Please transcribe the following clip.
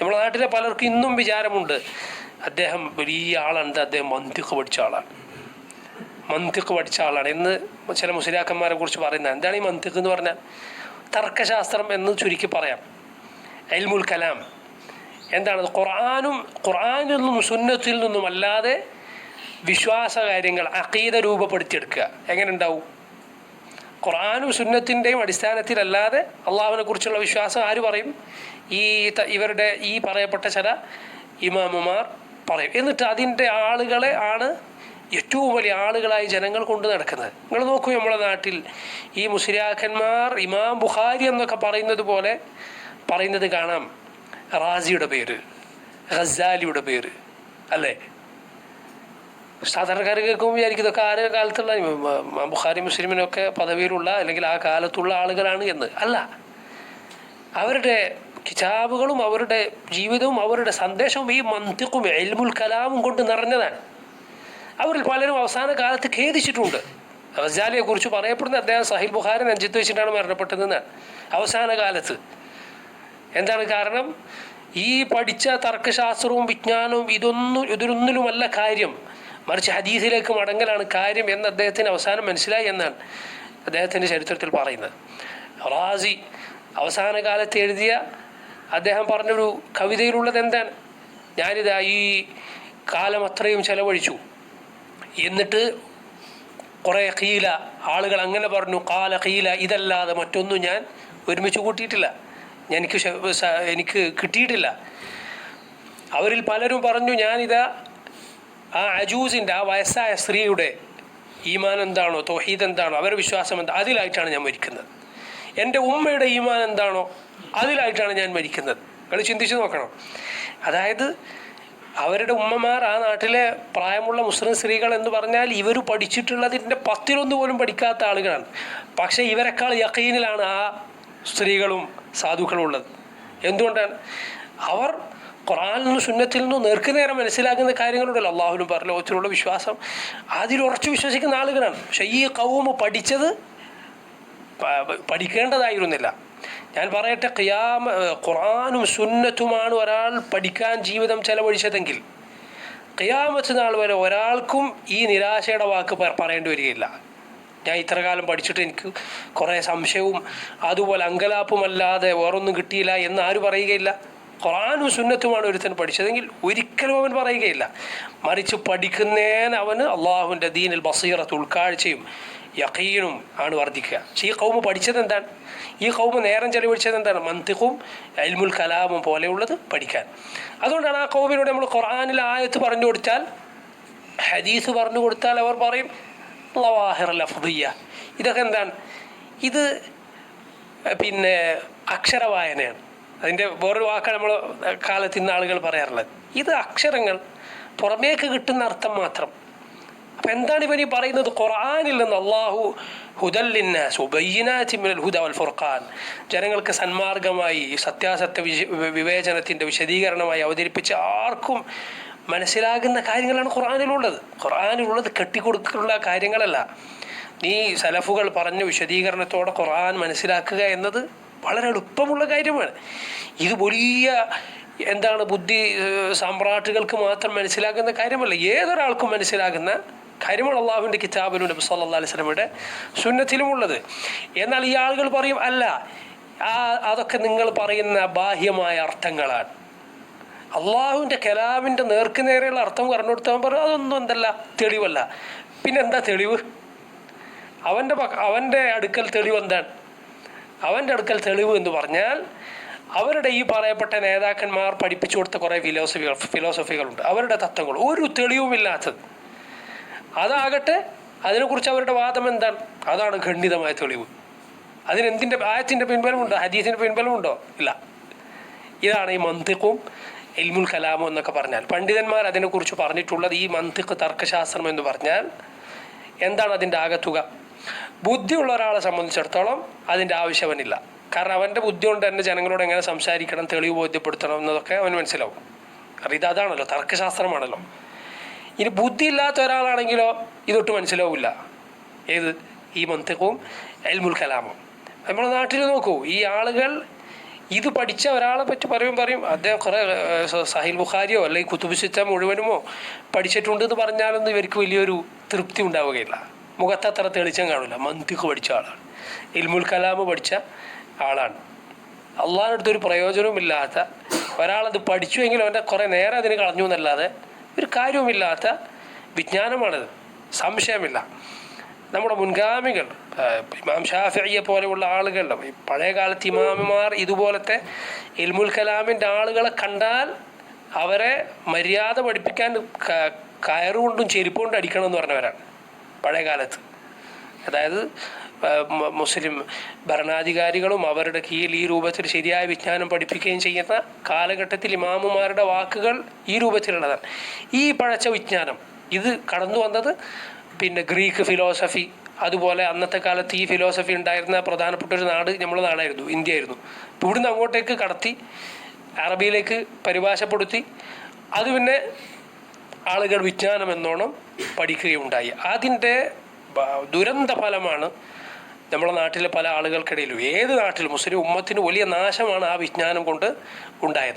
നമ്മുടെ നാട്ടിലെ പലർക്കും ഇന്നും വിചാരമുണ്ട്. അദ്ദേഹം വലിയ ആളുണ്ട് അദ്ദേഹം മന്തിക്ക് പഠിച്ച ആളാണ്. മന്തിക്ക് പഠിച്ച ആളാണ് എന്ന് ചില മുസ്ലിയാക്കന്മാരെ കുറിച്ച് പറയുന്നത്. എന്താണ് ഈ മന്തിക്ക് എന്ന് പറഞ്ഞാൽ? തർക്കശാസ്ത്രം എന്ന് ചുരുക്കി പറയാം. എൽമുൽ കലാം. എന്താണ്? ഖുർആാനും ഖുർആാനിൽ നിന്നും സുന്നത്തിൽ നിന്നും അല്ലാതെ വിശ്വാസ കാര്യങ്ങൾ അക്കീത രൂപപ്പെടുത്തിയെടുക്കുക. എങ്ങനെ ഉണ്ടാവും? ഖുർആാനും സുന്നത്തിന്റെയും അടിസ്ഥാനത്തിലല്ലാതെ അള്ളാഹുവിനെ കുറിച്ചുള്ള വിശ്വാസം ആര് പറയും? ഈ ഇവരുടെ ഈ പറയപ്പെട്ട ചില ഇമാമുമാർ പറയും. എന്നിട്ട് അതിന്റെ ആളുകളെ ആണ് ഏറ്റവും വലിയ ആളുകളായി ജനങ്ങൾ കൊണ്ട് നടക്കുന്നത്. നിങ്ങൾ നോക്കൂ നമ്മുടെ നാട്ടിൽ ഈ മുസ്ലിയാക്കന്മാർ ഇമാം ബുഖാരി എന്നൊക്കെ പറയുന്നത് പോലെ പറയുന്നത് കാണാം. റാസിയുടെ പേര് ഖസാലിയുടെ പേര് അല്ലേ? സാധാരണക്കാർ കേൾക്കുമ്പോൾ വിചാരിക്കും ഇതൊക്കെ ആര് കാലത്തുള്ള ബുഖാരി മുസ്ലിമിനൊക്കെ പദവിയിലുള്ള അല്ലെങ്കിൽ ആ കാലത്തുള്ള ആളുകളാണ് എന്ന്. അല്ല. അവരുടെ കിതാബുകളും അവരുടെ ജീവിതവും അവരുടെ സന്ദേശവും ഈ മന്തിക്കും എൽമുൽ കലാമും കൊണ്ട് നിറഞ്ഞതാണ്. അവരിൽ പലരും അവസാന കാലത്ത് ഖേദിച്ചിട്ടുണ്ട്. റസാലിയെ കുറിച്ച് പറയപ്പെടുന്ന അദ്ദേഹം സഹിൽ ബുഖാരി അഞ്ചിത്ത് വെച്ചിട്ടാണ് മരണപ്പെട്ടതെന്ന് അവസാന കാലത്ത്. എന്താണ് കാരണം? ഈ പഠിച്ച തർക്കശാസ്ത്രവും വിജ്ഞാനവും ഇതൊന്നും ഇതിനൊന്നിലുമല്ല കാര്യം. മറിച്ച് ഹദീസിലേക്ക് മടങ്ങലാണ് കാര്യം എന്ന് അദ്ദേഹത്തിന് അവസാനം മനസ്സിലായി എന്നാണ് അദ്ദേഹത്തിന്റെ ചരിത്രത്തിൽ പറയുന്നത്. റാസി അവസാന കാലത്ത് എഴുതിയ അദ്ദേഹം പറഞ്ഞൊരു കവിതയിലുള്ളത് എന്താണ്? ഞാനിതാ ഈ കാലം അത്രയും ചെലവഴിച്ചു. എന്നിട്ട് കുറേ കീല ആളുകൾ അങ്ങനെ പറഞ്ഞു കാല കീല ഇതല്ലാതെ മറ്റൊന്നും ഞാൻ ഒരുമിച്ച് കൂട്ടിയിട്ടില്ല. എനിക്ക് എനിക്ക് കിട്ടിയിട്ടില്ല. അവരിൽ പലരും പറഞ്ഞു ഞാനിതാ ആ അജൂസിന്റെ ആ വയസ്സായ സ്ത്രീയുടെ ഈമാൻ എന്താണോ തോഹീദ് എന്താണോ അവരുടെ വിശ്വാസം എന്താ അതിലായിട്ടാണ് ഞാൻ മരിക്കുന്നത്. എന്റെ ഉമ്മയുടെ ഈമാൻ എന്താണോ അതിലായിട്ടാണ് ഞാൻ മരിക്കുന്നത്. നിങ്ങൾ ചിന്തിച്ച് നോക്കണം. അതായത് അവരുടെ ഉമ്മമാർ ആ നാട്ടിലെ പ്രായമുള്ള മുസ്ലിം സ്ത്രീകൾ എന്ന് പറഞ്ഞാൽ ഇവർ പഠിച്ചിട്ടുള്ളതിന്റെ പത്തിലൊന്ന് പോലും പഠിക്കാത്ത ആളുകളാണ്. പക്ഷേ ഇവരെക്കാൾ യക്കീനിലാണ് ആ സ്ത്രീകളും സാധുക്കളും ഉള്ളത്. എന്തുകൊണ്ടാണ്? അവർ ഖുറാനിൽ സുന്നത്തിൽ നിന്നും നേർക്കുനേരെ മനസ്സിലാക്കുന്ന കാര്യങ്ങളുണ്ടല്ലോ. അള്ളാഹുലും പരലോകത്തിലുള്ള വിശ്വാസം. അതിൽ ഉറച്ചു വിശ്വസിക്കുന്ന ആളുകളാണ്. പക്ഷേ ഈ കൗമ് പഠിച്ചത് പഠിക്കേണ്ടതായിരുന്നില്ല. ഞാൻ പറയട്ടെ ഖിയാമ ഖുറാനും സുന്നത്തുമാണ് ഒരാൾ പഠിക്കാൻ ജീവിതം ചെലവഴിച്ചതെങ്കിൽ ഖിയാമത്ത് നാൾ വരെ ഒരാൾക്കും ഈ നിരാശയുടെ വാക്ക് പറയേണ്ടി വരികയില്ല. ഞാൻ ഇത്ര കാലം പഠിച്ചിട്ട് എനിക്ക് കുറേ സംശയവും അതുപോലെ അങ്കലാപ്പുമല്ലാതെ വേറൊന്നും കിട്ടിയില്ല എന്ന് ആരും പറയുകയില്ല. ഖുറാനും സുന്നത്തുമാണ് ഒരുത്തൻ പഠിച്ചതെങ്കിൽ ഒരിക്കലും അവൻ പറയുകയില്ല. മറിച്ച് പഠിക്കുന്നേന് അവന് അള്ളാഹുവിന്റെ ദീനിൽ ബസീറത്ത് ഉൾക്കാഴ്ചയും യഖീനും ആണ് വർദ്ധിക്കുക. പക്ഷേ ഈ കൗമ പഠിച്ചത് എന്താണ് ഈ കൗമ നേരം ചെലവഴിച്ചത് എന്താണ് മന്തിഖും അൽമുൽ കലാമും പോലെയുള്ളത് പഠിക്കാൻ. അതുകൊണ്ടാണ് ആ കൗമിനോട് നമ്മൾ ഖുറാനിൽ ആയത്ത് പറഞ്ഞു കൊടുത്താൽ ഹദീസ് പറഞ്ഞു കൊടുത്താൽ അവർ പറയും ലവാഹിർ ഇതൊക്കെ എന്താണ്? ഇത് പിന്നെ അക്ഷരവായനയാണ്. അതിന്റെ വേറൊരു വാക്കാണ് നമ്മൾ കാലത്ത് ഇന്ന് ആളുകൾ പറയാറുള്ളത്. ഇത് അക്ഷരങ്ങൾ പുറമേക്ക് കിട്ടുന്ന അർത്ഥം മാത്രം. അപ്പം എന്താണ് ഇവർ പറയുന്നത്? ഖുർആനിൽ നിന്ന് അള്ളാഹു ഹുദല്ലിന്നാസ് ഫുർഖാൻ. ജനങ്ങൾക്ക് സന്മാർഗമായി സത്യാസത്യ വിവേചനത്തിന്റെ വിശദീകരണമായി അവതരിപ്പിച്ച ആർക്കും മനസ്സിലാകുന്ന കാര്യങ്ങളാണ് ഖുർആാനിലുള്ളത്. ഖുർആാനിലുള്ളത് കെട്ടിക്കൊടുക്കുന്ന കാര്യങ്ങളല്ല. നീ സലഫുകൾ പറഞ്ഞ വിശദീകരണത്തോടെ ഖുർആൻ മനസ്സിലാക്കുക എന്നത് വളരെ എളുപ്പമുള്ള കാര്യമാണ്. ഇത് വലിയ എന്താണ് ബുദ്ധി സമ്രാട്ടുകൾക്ക് മാത്രം മനസ്സിലാകുന്ന കാര്യമല്ല. ഏതൊരാൾക്കും മനസ്സിലാകുന്ന കാര്യമാണ് അള്ളാഹുവിന്റെ കിതാബിലും നബി സല്ലാ അലൈഹി സ്വലമിയുടെ സുന്നത്തിലുമുള്ളത്. എന്നാൽ ഈ ആളുകൾ പറയും അല്ല ആ അതൊക്കെ നിങ്ങൾ പറയുന്ന ബാഹ്യമായ അർത്ഥങ്ങളാണ്. അള്ളാഹുവിന്റെ കലാമിന്റെ നേർക്ക് നേരെയുള്ള അർത്ഥം പറഞ്ഞു കൊടുത്താൽ പറയും അതൊന്നും എന്തല്ല തെളിവല്ല. പിന്നെന്താ തെളിവ്? അവന്റെ അവന്റെ അടുക്കൽ തെളിവ് എന്താണ് അവന്റെ അടുക്കൽ തെളിവ് എന്ന് പറഞ്ഞാൽ അവരുടെ ഈ പറയപ്പെട്ട നേതാക്കന്മാർ പഠിപ്പിച്ചു കൊടുത്ത കുറേ ഫിലോസഫികൾ ഫിലോസഫികളുണ്ട് അവരുടെ തത്വങ്ങൾ. ഒരു തെളിവുമില്ലാത്തത് അതാകട്ടെ അതിനെക്കുറിച്ച് അവരുടെ വാദം എന്താണ്? അതാണ് ഖണ്ഡിതമായ തെളിവ്. അതിനെന്തിന്റെ ആയത്തിന്റെ പിൻബലമുണ്ടോ? ഹദീസിന്റെ പിൻബലമുണ്ടോ? ഇല്ല. ഇതാണ് ഈ മന്തിക്കും ഇൽമുൽ കലാമും എന്നൊക്കെ പറഞ്ഞാൽ. പണ്ഡിതന്മാർ അതിനെക്കുറിച്ച് പറഞ്ഞിട്ടുള്ളത് ഈ മന്തിക്ക് തർക്കശാസ്ത്രം എന്ന് പറഞ്ഞാൽ എന്താണ് അതിന്റെ ആകത്തുക? ബുദ്ധിയുള്ള ഒരാളെ സംബന്ധിച്ചിടത്തോളം അതിന്റെ ആവശ്യമില്ല കാരണം അവന്റെ ബുദ്ധി കൊണ്ട് തന്നെ ജനങ്ങളോട് എങ്ങനെ സംസാരിക്കണം തെളിവ് ബോധ്യപ്പെടുത്തണം എന്നതൊക്കെ അവന് മനസ്സിലാവും. കാരണം ഇത് അതാണല്ലോ തർക്കശാസ്ത്രമാണല്ലോ. ഇനി ബുദ്ധി ഇല്ലാത്ത ഒരാളാണെങ്കിലോ ഇതൊട്ട് മനസ്സിലാവില്ല. ഏത്? ഈ മന്ത്രവും എൽമുൽ കലാമും. നമ്മുടെ നാട്ടിൽ നോക്കൂ ഈ ആളുകൾ ഇത് പഠിച്ച ഒരാളെ പറ്റി പറയും പറയും. അദ്ദേഹം കുറേ സഹിൽ ബുഖാരിയോ അല്ലെങ്കിൽ കുത്തുബ് മുഴുവനുമോ പഠിച്ചിട്ടുണ്ട് എന്ന് പറഞ്ഞാലൊന്നും ഇവർക്ക് വലിയൊരു തൃപ്തി ഉണ്ടാവുകയില്ല. മുഖത്ത് അത്ര തെളിച്ചം കാണില്ല. മന്തിക്ക് പഠിച്ച ആളാണ്. ഇൽമുൽ കലാം പഠിച്ച ആളാണ്. അള്ളാഹിന്റെ അടുത്തൊരു പ്രയോജനവുമില്ലാത്ത ഒരാളത് പഠിച്ചുവെങ്കിലും അവന്റെ കുറേ നേരം അതിന് കളഞ്ഞു എന്നല്ലാതെ ഒരു കാര്യവുമില്ലാത്ത വിജ്ഞാനമാണിത്. സംശയമില്ല. നമ്മുടെ മുൻഗാമികൾ ഇമാം ഷാഫിയെ പോലെയുള്ള ആളുകൾ പഴയ കാലത്ത് ഇമാമിമാർ ഇതുപോലത്തെ ഇൽമുൽ കലാമിന്റെ ആളുകളെ കണ്ടാൽ അവരെ മര്യാദ പഠിപ്പിക്കാൻ കയറുകൊണ്ടും ചെരുപ്പ് കൊണ്ടും അടിക്കണം എന്ന് പറഞ്ഞവരാണ്. പഴയ കാലത്ത് അതായത് മുസ്ലിം ഭരണാധികാരികളും അവരുടെ കീഴിൽ ഈ രൂപത്തിൽ ശരിയായ വിജ്ഞാനം പഠിപ്പിക്കുകയും ചെയ്യുന്ന കാലഘട്ടത്തിൽ ഇമാമുമാരുടെ വാക്കുകൾ ഈ രൂപത്തിലുള്ളതാണ്. ഈ പഴച്ച വിജ്ഞാനം ഇത് കടന്നു വന്നത് പിന്നെ ഗ്രീക്ക് ഫിലോസഫി അതുപോലെ അന്നത്തെ കാലത്ത് ഈ ഫിലോസഫി ഉണ്ടായിരുന്ന പ്രധാനപ്പെട്ട ഒരു നാട് നമ്മുടെ നാടായിരുന്നു ഇന്ത്യ ആയിരുന്നു ഇവിടുന്ന് അങ്ങോട്ടേക്ക് കടത്തി അറബിയിലേക്ക് പരിഭാഷപ്പെടുത്തി അത് പിന്നെ ആളുകൾ വിജ്ഞാനം എന്നോണം പഠിക്കുകയുണ്ടായി. അതിന്റെ ദുരന്ത ഫലമാണ് നമ്മുടെ നാട്ടിലെ പല ആളുകൾക്കിടയിലും. ഏത് നാട്ടിലും മുസ്ലിം ഉമ്മത്തിന് വലിയ നാശമാണ് ആ വിജ്ഞാനം കൊണ്ട് ഉണ്ടായത്.